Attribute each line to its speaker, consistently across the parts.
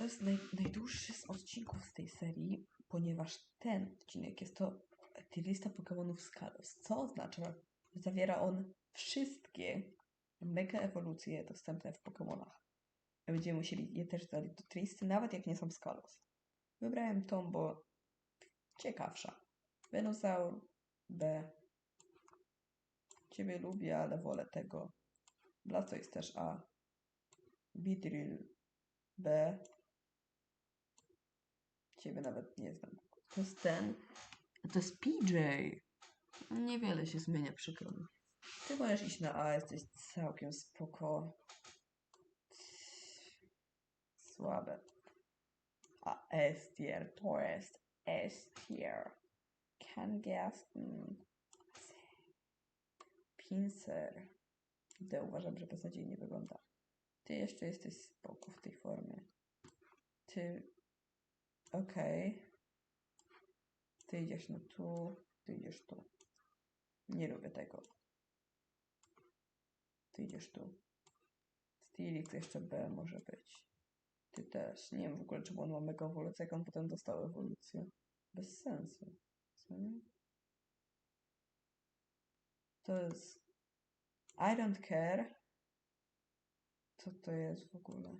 Speaker 1: To jest naj, najdłuższy z odcinków z tej serii, ponieważ ten odcinek jest to lista Pokémonów Kalos. Co oznacza, że zawiera on wszystkie mega ewolucje dostępne w Pokémonach. Będziemy musieli je też dodać do tej listy, nawet jak nie są Kalos. Wybrałem tą, bo ciekawsza. Venusaur B. Ciebie lubię, ale wolę tego. Blastoise też A. Beedrill B. Ciebie nawet nie znam. To jest ten. To jest PJ. Niewiele się zmienia, przykro mi. Ty możesz iść na A, jesteś całkiem spoko. Słabe. A S tier to jest S tier. Kangaskhan. Pinsir. D uważam, że beznadziejnie wygląda. Ty jeszcze jesteś spoko w tej formie. Ty... Okej. Okay. Ty idziesz na tu, ty idziesz tu. Nie lubię tego. Ty idziesz tu. Stilix jeszcze B może być. Ty też. Nie wiem w ogóle, czy on ma mega ewolucję, jak on potem dostał ewolucję. Bez sensu. To jest... I don't care. Co to jest w ogóle?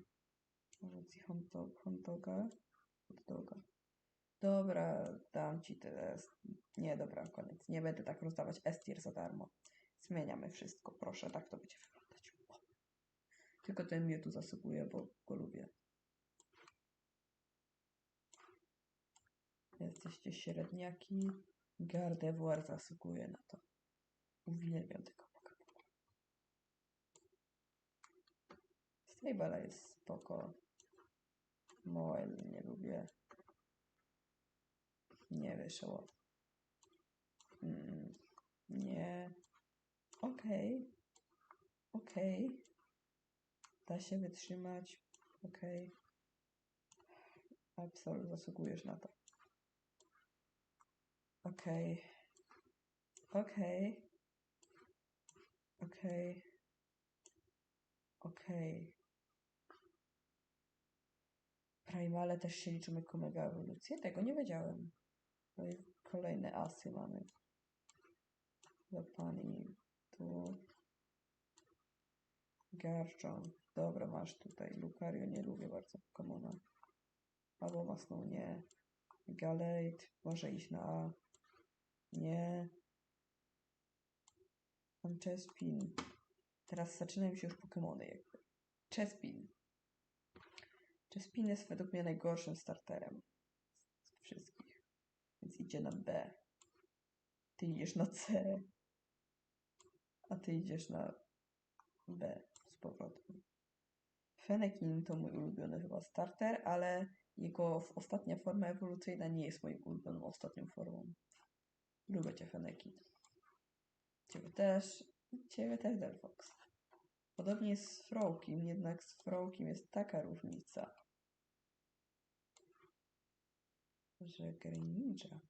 Speaker 1: Może ci hot dog? Doga. Dobra, dam ci teraz. Nie, dobra, koniec. Nie będę tak rozdawać S-tier za darmo. Zmieniamy wszystko, proszę, tak to będzie wyglądać. O. Tylko ten mnie tu zasługuje, bo go lubię. Jesteście średniaki. Gardevoir zasługuje na to. Uwielbiam tego Pokemona. Stable jest spoko. Moel nie lubię. Nie wyszło. Mm, nie. Okej. Okay. Okej. Okay. Da się wytrzymać. Okej. Okay. Absolut zasługujesz na to. Okej. Okej. Okej. Okej. Primale też się liczą jako mega ewolucję? Tego nie wiedziałem. No kolejne asy mamy. Do pani tu. Garchomp. Dobra, masz tutaj. Lucario nie lubię bardzo Pokemona. Albo masną nie. Galate. Może iść na A. Nie. Mam Chespin. Teraz zaczynają się już Pokemony jakby. Chespin. Chespin jest według mnie najgorszym starterem z wszystkich. Więc idzie na B. Ty idziesz na C. A ty idziesz na B z powrotem. Fennekin to mój ulubiony chyba starter, ale jego ostatnia forma ewolucyjna nie jest moją ulubioną ostatnią formą. Lubię cię, Fennekin. Ciebie też. Ciebie też, Delfox. Podobnie jest z Frołkiem, jednak z Frołkiem jest taka różnica, że Greninja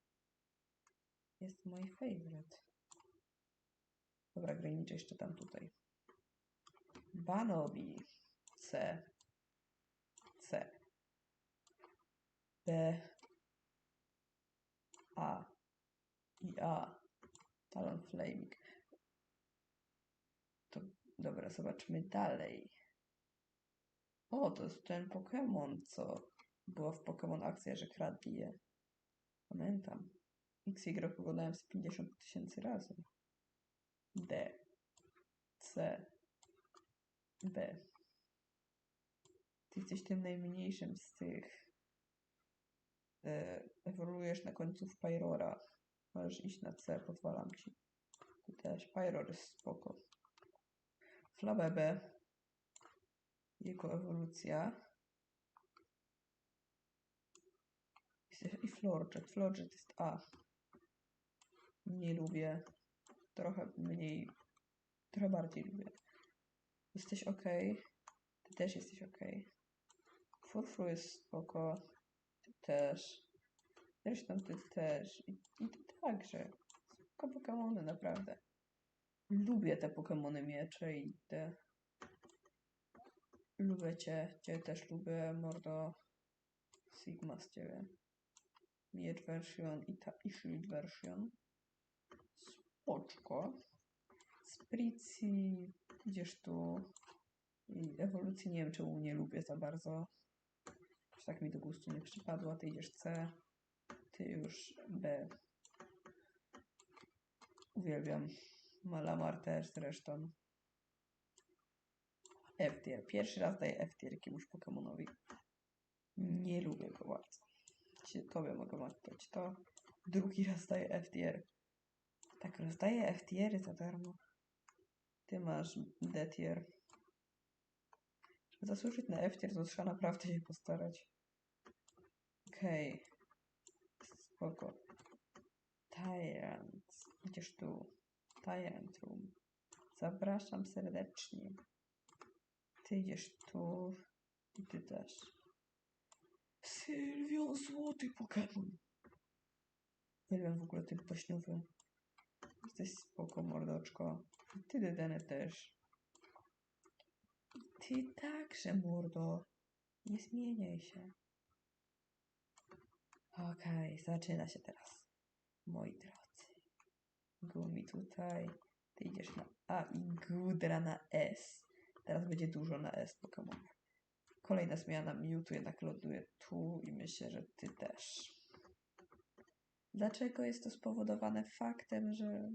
Speaker 1: jest mój favorite. Dobra, Greninja jeszcze tam tutaj. Banobi. C. C. B. A. I A. Talon Flaming. Dobra, zobaczmy dalej. O, to jest ten Pokémon, co było w Pokémon Akcja, że kradli je. Pamiętam. XY oglądałem z 50 tysięcy razy. D. C. B. Ty jesteś tym najmniejszym z tych. E, ewoluujesz na końcu w Pyrora. Możesz iść na C, pozwalam ci. Tu też Pyror jest spoko. Flabebe. Jego ewolucja. I Florjet. Florjet jest A. Nie lubię. Trochę mniej. Trochę bardziej lubię. Jesteś ok. Ty też jesteś ok. Furfru jest spoko. Ty też. Zresztą ty też. I, i ty także. Spoko Pokemony, naprawdę. Lubię te Pokemony miecze i te... Lubię cię. Cię też lubię, mordo. Sigma z ciebie. Miecz version i, ta, i shield version. Spoczko. Spritzi, idziesz tu. I ewolucji nie wiem czemu nie lubię za bardzo. Już tak mi do gustu nie przypadła. Ty idziesz C. Ty już B. Uwielbiam. Malamar też zresztą. F-tier. Pierwszy raz daję F-tier jakiemuś Pokemonowi. Nie lubię go bardzo. Tobie mogę dać to. Drugi raz daję F-tier. Tak, rozdaję F-tiery za darmo. Ty masz D-tier. Żeby zasłużyć na F-tier, to trzeba naprawdę się postarać. Okej. Spoko. Tyrant. Idziesz tu. Tyrant Room. Zapraszam serdecznie. Ty idziesz tu. I ty też. Sylwion, złoty Pokémon. Uwielbiam w ogóle typ baśniowy. Jesteś spoko, mordoczko. Ty, Dedene, też. Ty także, mordo. Nie zmieniaj się. Okej, zaczyna się teraz. Moi drodzy. Gumi tutaj. Ty idziesz na A i Gudra na S. Teraz będzie dużo na S Pokémon. Kolejna zmiana. Mewtwo jednak ląduje tu i myślę, że ty też. Dlaczego jest to spowodowane faktem, że.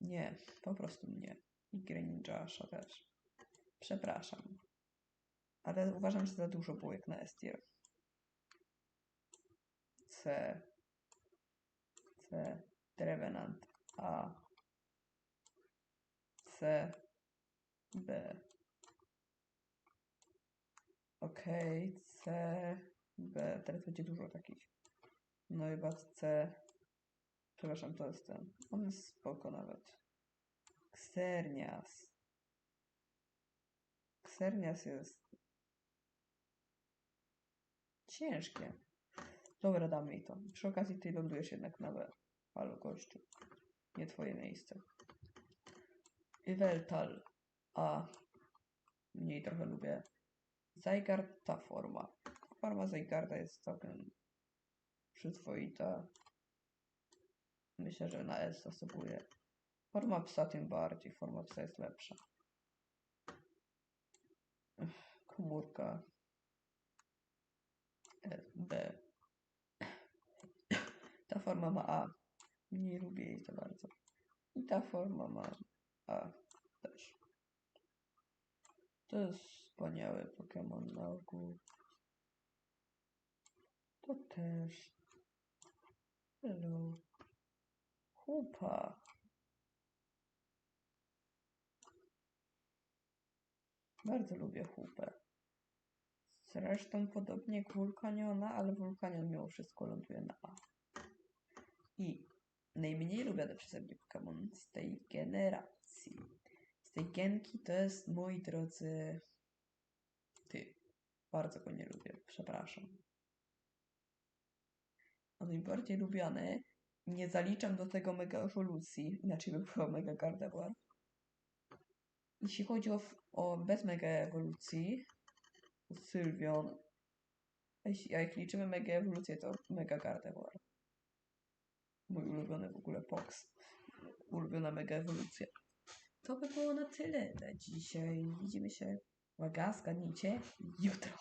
Speaker 1: Nie, po prostu nie. I Greninjasha też. Przepraszam. Ale uważam, że za dużo było jak na S-tier. C. C. Trevenant. A. C. B. Okej, C. B. Teraz będzie dużo takich. No i bad C. Przepraszam, to jest ten. On jest spoko nawet. Xernias. Xernias jest ciężkie. Dobra, damy jej to. Przy okazji ty lądujesz jednak na B. Halo, gościu. Nie twoje miejsce. Yveltal. A. Mniej trochę lubię. Zygarde, ta forma. Forma Zygarda jest całkiem przyzwoita. Myślę, że na S zasługuje. Forma psa tym bardziej. Forma psa jest lepsza. Ech, Komórka. B. Ta forma ma A. Nie lubię jej za bardzo. I ta forma ma A też. To jest wspaniały Pokémon na ogół. To też. Hello. Chupa. Bardzo lubię chupę. Zresztą podobnie jak Wulkaniona, ale Wulkanion mimo wszystko ląduje na A. I najmniej lubiany przeze mnie Pokémon z tej generacji. Z tej genki to jest, moi drodzy, ty. Bardzo go nie lubię, przepraszam. A najbardziej lubiany, nie zaliczam do tego mega ewolucji, inaczej by była mega Gardevoir. Jeśli chodzi o, o bez mega ewolucji, Sylvion, a jak liczymy mega ewolucję, to mega Gardevoir. Mój ulubiony w ogóle Pox. Ulubiona mega ewolucja. To by było na tyle na dzisiaj. Widzimy się, uwaga, zgadnijcie, jutro.